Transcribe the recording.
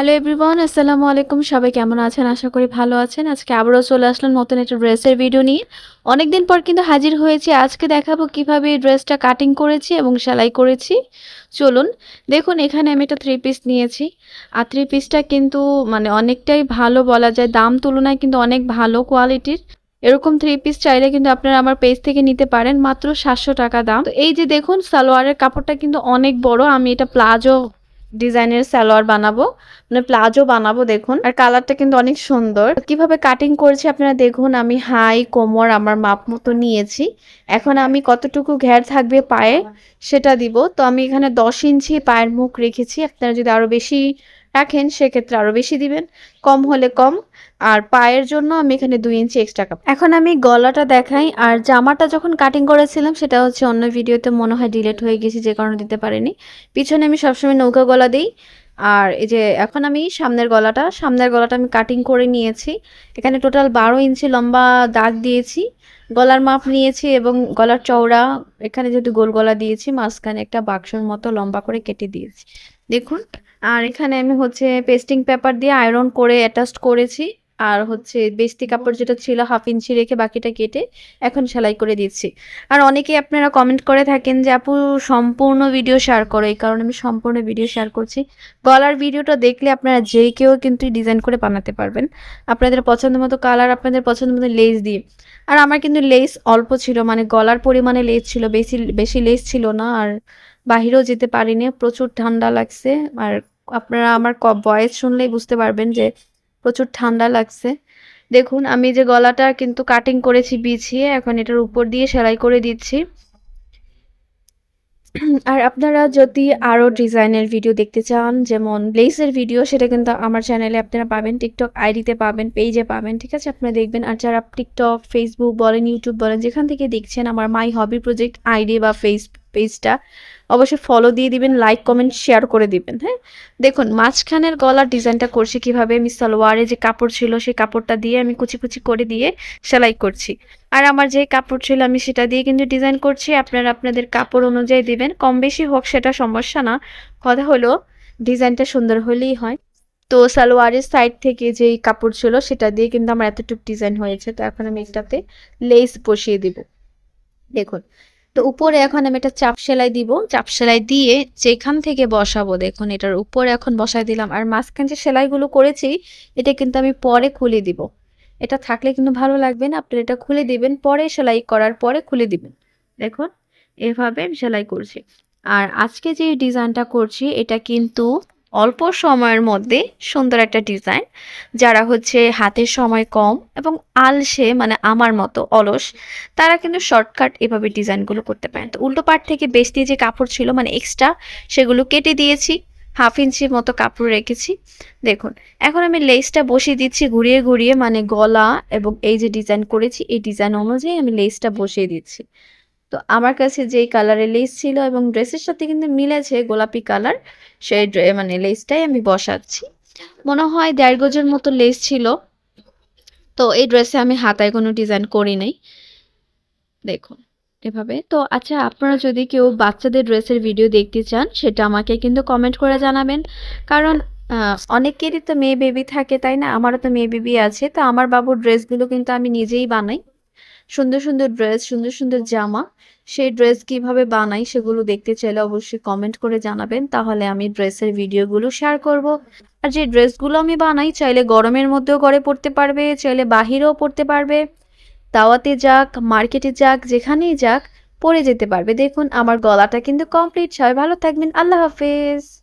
Hello everyone আসসালামু আলাইকুম সবাই কেমন আছেন? আশা করি ভালো আছেন। আজকে আবারও চলে আসলাম নতুন একটা ড্রেসের ভিডিও নিয়ে। অনেকদিন পর কিন্তু হাজির হয়েছি। আজকে দেখাবো কীভাবে এই ড্রেসটা কাটিং করেছি এবং সেলাই করেছি। চলুন, দেখুন, এখানে আমি একটা থ্রি পিস নিয়েছি। আর থ্রি পিসটা কিন্তু মানে অনেকটাই ভালো বলা যায়। দাম তুলনায় কিন্তু অনেক ভালো কোয়ালিটির এরকম থ্রি পিস চাইলে কিন্তু আপনারা আমার পেজ থেকে নিতে পারেন। মাত্র সাতশো টাকা দাম। এই যে দেখুন, সালোয়ারের কাপড়টা কিন্তু অনেক বড়। আমি এটা প্লাজো ডিজাইনের সালোয়ার বানাবো মানে প্লাজো বানাবো, দেখুন। আর কালারটা কিন্তু অনেক সুন্দর। কীভাবে কাটিং করেছি আপনারা দেখুন, আমি হাই, কোমর, আমার মাপ মতো নিয়েছি। এখন আমি কতটুকু ঘের থাকবে পায়ে, সেটা দিব। তো আমি এখানে দশ ইঞ্চি পায়ের মুখ রেখেছি। আপনারা যদি আরও বেশি রাখেন, সেক্ষেত্রে আরও বেশি দিবেন। কম হলে কম, আর পায়ের জন্য আমি এখানে দুই ইঞ্চি এক্সট্রা কাপ এখন আমি গলাটা দেখাই, আর জামাটা যখন কাটিং করেছিলাম, সেটা হচ্ছে অন্য ভিডিওতে মনে হয় ডিলেট হয়ে গেছি, যে কারণে দিতে পারিনি। পিছনে আমি সবসময় নৌকা গলা দিই। আর এই যে এখন আমি সামনের গলাটা সামনের গলাটা আমি কাটিং করে নিয়েছি। এখানে টোটাল বারো ইঞ্চি লম্বা দাগ দিয়েছি। গলার মাপ নিয়েছি এবং গলার চওড়া, এখানে যেহেতু গোল গলা দিয়েছি, মাঝখানে একটা বাক্সর মতো লম্বা করে কেটে দিয়েছি। দেখুন, আর এখানে আমি হচ্ছে পেস্টিং পেপার দিয়ে আয়রন করে অ্যাটাচড করেছি। আর হচ্ছে বেস্তি কাপড় যেটা ছিল হাফ ইঞ্চি রেখে বাকিটা কেটে এখন সেলাই করে দিচ্ছি। আর অনেকেই আপনারা কমেন্ট করে থাকেন যে, আপু, সম্পূর্ণ ভিডিও শেয়ার করো। এই কারণে আমি সম্পূর্ণ ভিডিও শেয়ার করছি। গলার ভিডিওটা দেখলে আপনারা যে কেউ কিন্তু ডিজাইন করে বানাতে পারবেন। আপনাদের পছন্দ মতো কালার আপনাদের পছন্দ মতো লেস দিয়ে। আর আমার কিন্তু লেস অল্প ছিল মানে গলার পরিমাণে লেস ছিল, বেশি বেশি লেস ছিল না। আর বাহিরেও যেতে পারিনি, প্রচুর ঠান্ডা লাগছে। আর আপনারা আমার ভয়েস শুনলেই বুঝতে পারবেন যে প্রচুর ঠান্ডা লাগছে। দেখুন, আমি যে গলাটা কিন্তু কাটিং করেছি বিছিয়ে, এখন এটার উপর দিয়ে সেলাই করে দিচ্ছি। আর আপনারা যদি আরও ডিজাইনের ভিডিও দেখতে চান, যেমন লেসের ভিডিও সেটা কিন্তু আমার চ্যানেলে আপনারা পাবেন। টিকটক আইডিতে পাবেন পেজে পাবেন, ঠিক আছে? আপনারা দেখবেন। আর যারা টিকটক ফেসবুক বলেন ইউটিউব বলেন, যেখান থেকে দেখছেন আমার মাই হবি প্রজেক্ট আইডি বা ফেস পেজটা, অবশ্যই ফলো দিয়ে দিবেন লাইক কমেন্ট শেয়ার করে দিবেন হ্যাঁ? দেখুন, মাঝখানের গলার ডিজাইনটা করছি কীভাবে আমি সালোয়ারে যে কাপড় ছিল, সেই কাপড়টা দিয়ে আমি কুচি কুচি করে দিয়ে সেলাই করছি। আর আমার যে কাপড় ছিল, আমি সেটা দিয়ে কিন্তু ডিজাইন করছি, আপনারা আপনাদের কাপড় অনুযায়ী দিবেন, কম বেশি হোক, সেটা সমস্যা না। কথা হলো ডিজাইনটা সুন্দর হলেই হয়। তো সালোয়ারের সাইড থেকে যেই কাপড় ছিল, সেটা দিয়ে কিন্তু আমার এতটুকু ডিজাইন হয়েছে। তো এখন আমি এটাতে লেস বসিয়ে দিব। দেখুন তো উপরে এখন আমি একটা চাপ সেলাই দিব। চাপ সেলাই দিয়ে যেখান থেকে বসাবো, দেখুন এটার উপরে এখন বসাই দিলাম। আর মাঝখান যে সেলাইগুলো করেছি, এটা কিন্তু আমি পরে খুলে দিব। এটা থাকলে কিন্তু ভালো লাগবে না, আপনারা এটা খুলে দিবেন, পরে সেলাই করার পরে খুলে দিবেন। দেখুন, এভাবে সেলাই করছি। আর আজকে যে ডিজাইনটা করছি, এটা কিন্তু অল্প সময়ের মধ্যে সুন্দর একটা ডিজাইন, যারা হচ্ছে হাতের সময় কম এবং আলসে মানে আমার মতো অলস, তারা কিন্তু শর্টকাট এভাবে ডিজাইনগুলো করতে পারেন। তো উল্টো পাট থেকে বেশ দিয়ে যে কাপড় ছিল মানে এক্সট্রা সেগুলো কেটে দিয়েছি হাফ ইঞ্চির মতো কাপড় রেখেছি। দেখুন, এখন আমি লেসটা বসিয়ে দিচ্ছি ঘুরিয়ে ঘুরিয়ে মানে গলা এবং এই যে ডিজাইন করেছি, এই ডিজাইন অনুযায়ী আমি লেসটা বসিয়ে দিচ্ছি। তো আমার কাছে যেই কালারের লেস ছিল এবং ড্রেসের সাথে কিন্তু মিলেছে গোলাপি কালার, সেই মানে লেসটাই আমি বসাচ্ছি। মনে হয় দেড় গজের মতো লেস ছিল। তো এই ড্রেসে আমি হাতায় কোনো ডিজাইন করি নাই। দেখুন এভাবে। তো আচ্ছা আপনারা যদি কেউ বাচ্চাদের ড্রেসের ভিডিও দেখতে চান, সেটা আমাকে কিন্তু কমেন্ট করে জানাবেন। কারণ অনেকেরই তো মেয়ে বেবি থাকে, তাই না? আমারও তো মেয়ে বেবি আছে। তো আমার বাবুর ড্রেসগুলো কিন্তু আমি নিজেই বানাই। সুন্দর সুন্দর ড্রেস সুন্দর সুন্দর জামা। সেই ড্রেস কীভাবে বানাই সেগুলো দেখতে চাইলে অবশ্যই কমেন্ট করে জানাবেন। তাহলে আমি ড্রেসের ভিডিওগুলো শেয়ার করব। আর যে ড্রেসগুলো আমি বানাই, চাইলে গরমের মধ্যেও ঘরে পড়তে পারবে, চাইলে বাহিরেও পড়তে পারবে। দাওয়াতে যাক মার্কেটে যাক, যেখানেই যাক পরে যেতে পারবে। দেখুন, আমার গলাটা কিন্তু কমপ্লিট সবাই ভালো থাকবেন। আল্লাহ হাফেজ।